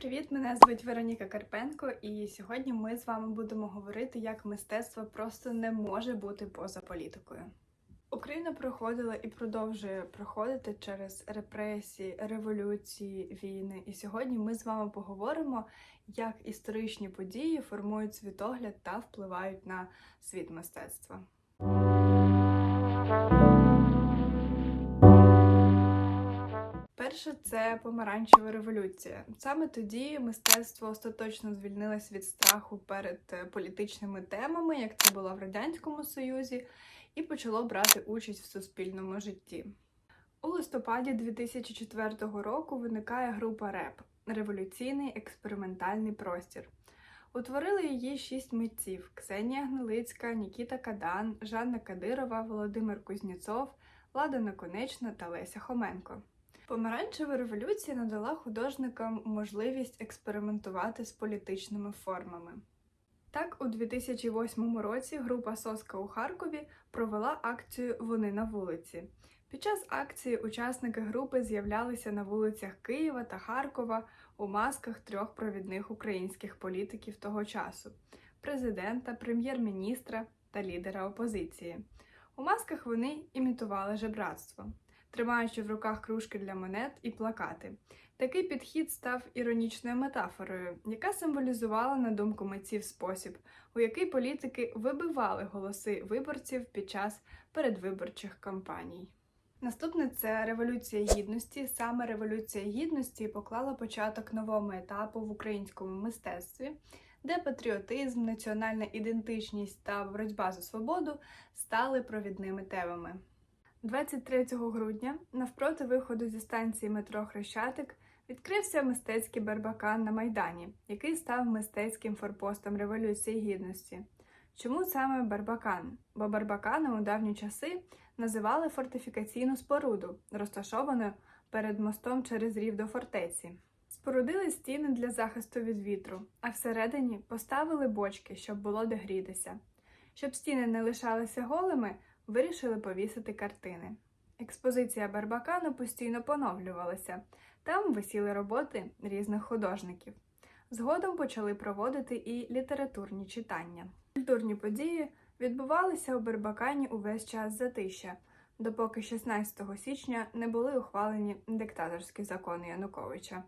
привіт! Мене звуть Вероніка Карпенко, і сьогодні ми з вами будемо говорити, як мистецтво просто не може бути поза політикою. Україна проходила і продовжує проходити через репресії, революції, війни. І сьогодні ми з вами поговоримо, як історичні події формують світогляд та впливають на світ мистецтва. Перше це помаранчева революція. Саме тоді мистецтво остаточно звільнилось від страху перед е, політичними темами, як це було в радянському союзі, і почало брати участь в суспільному житті. У листопаді 2004 року виникає група РЕП революційний експериментальний простір. Утворили її шість митців: Ксенія Гнилицька, Нікіта Кадан, Жанна Кадирова, Володимир Кузнєцов, Лада Наконечна та Леся Хоменко. Помаранчева революція надала художникам можливість експериментувати з політичними формами. Так, у 2008 році група Соска у Харкові провела акцію Вони на вулиці. Під час акції учасники групи з'являлися на вулицях Києва та Харкова у масках трьох провідних українських політиків того часу президента, прем'єр-міністра та лідера опозиції. У масках вони імітували жебратство тримаючи в руках кружки для монет і плакати. Такий підхід став іронічною метафорою, яка символізувала, на думку митців, спосіб, у який політики вибивали голоси виборців під час передвиборчих кампаній. Наступне це Революція Гідності. Саме Революція Гідності поклала початок новому етапу в українському мистецтві, де патріотизм, національна ідентичність та боротьба за свободу стали провідними темами. 23 грудня, навпроти виходу зі станції метро Хрещатик, відкрився мистецький барбакан на Майдані, який став мистецьким форпостом Революції Гідності. Чому саме Барбакан? Бо Барбаканом у давні часи називали фортифікаційну споруду, розташовану перед мостом через рів до фортеці. Спорудили стіни для захисту від вітру, а всередині поставили бочки, щоб було де грітися. Щоб стіни не лишалися голими, вирішили повісити картини. Експозиція Барбакану постійно поновлювалася, там висіли роботи різних художників. Згодом почали проводити і літературні читання. Культурні події відбувалися у Барбакані увесь час затища, допоки 16 січня не були ухвалені диктаторські закони Януковича.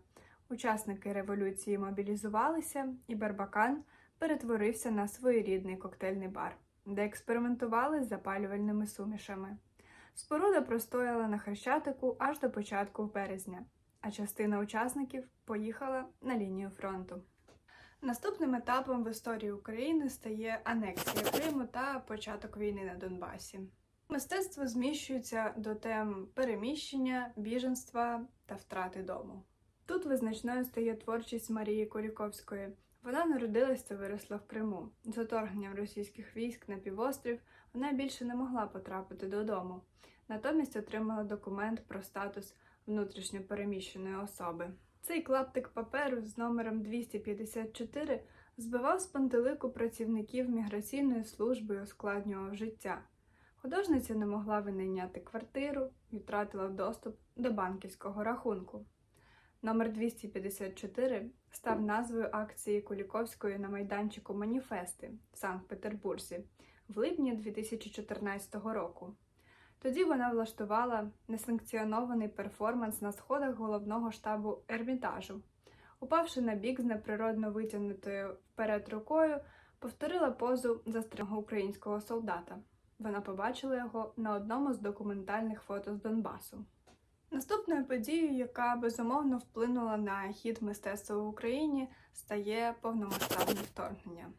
Учасники революції мобілізувалися, і Барбакан перетворився на своєрідний коктейльний бар де експериментували з запалювальними сумішами. Споруда простояла на Хрещатику аж до початку березня, а частина учасників поїхала на лінію фронту. Наступним етапом в історії України стає анексія Криму та початок війни на Донбасі. Мистецтво зміщується до тем переміщення, біженства та втрати дому. Тут визначною стає творчість Марії Куліковської, вона народилась та виросла в Криму. З оторгненням російських військ на півострів вона більше не могла потрапити додому. Натомість отримала документ про статус внутрішньо переміщеної особи. Цей клаптик паперу з номером 254 збивав з пантелику працівників міграційної служби і ускладнював життя. Художниця не могла винайняти квартиру і втратила доступ до банківського рахунку. Номер 254 став назвою акції Куліковської на майданчику Маніфести в Санкт-Петербурзі в липні 2014 року. Тоді вона влаштувала несанкціонований перформанс на сходах головного штабу Ермітажу. Упавши на бік з неприродно витягнутою вперед рукою, повторила позу застряного українського солдата. Вона побачила його на одному з документальних фото з Донбасу. Наступною подією, яка безумовно вплинула на хід мистецтва в Україні, стає повномасштабне вторгнення.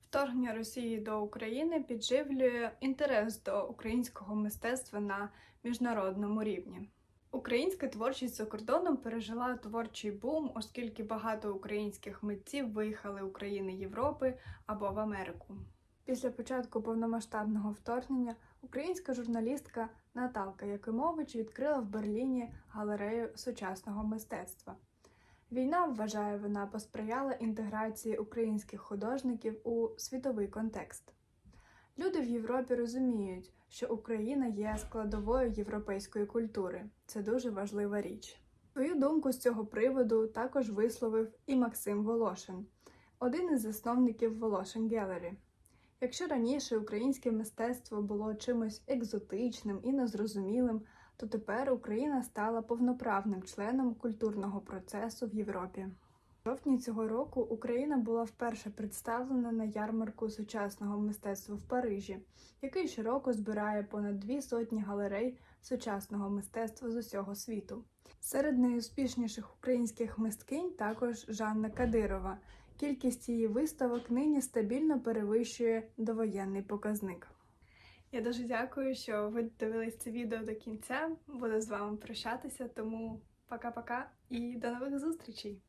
Вторгнення Росії до України підживлює інтерес до українського мистецтва на міжнародному рівні. Українська творчість за кордоном пережила творчий бум, оскільки багато українських митців виїхали в країни Європи або в Америку. Після початку повномасштабного вторгнення українська журналістка Наталка Якимович відкрила в Берліні галерею сучасного мистецтва. Війна, вважає вона, посприяла інтеграції українських художників у світовий контекст. Люди в Європі розуміють, що Україна є складовою європейської культури. Це дуже важлива річ. Свою думку з цього приводу також висловив і Максим Волошин, один із засновників Волошин Gallery. Якщо раніше українське мистецтво було чимось екзотичним і незрозумілим, то тепер Україна стала повноправним членом культурного процесу в Європі. В жовтні цього року Україна була вперше представлена на ярмарку сучасного мистецтва в Парижі, який щороку збирає понад дві сотні галерей сучасного мистецтва з усього світу. Серед найуспішніших українських мисткинь також Жанна Кадирова. Кількість її виставок нині стабільно перевищує довоєнний показник. Я дуже дякую, що ви дивились це відео до кінця. Буду з вами прощатися, тому пока-пока і до нових зустрічей!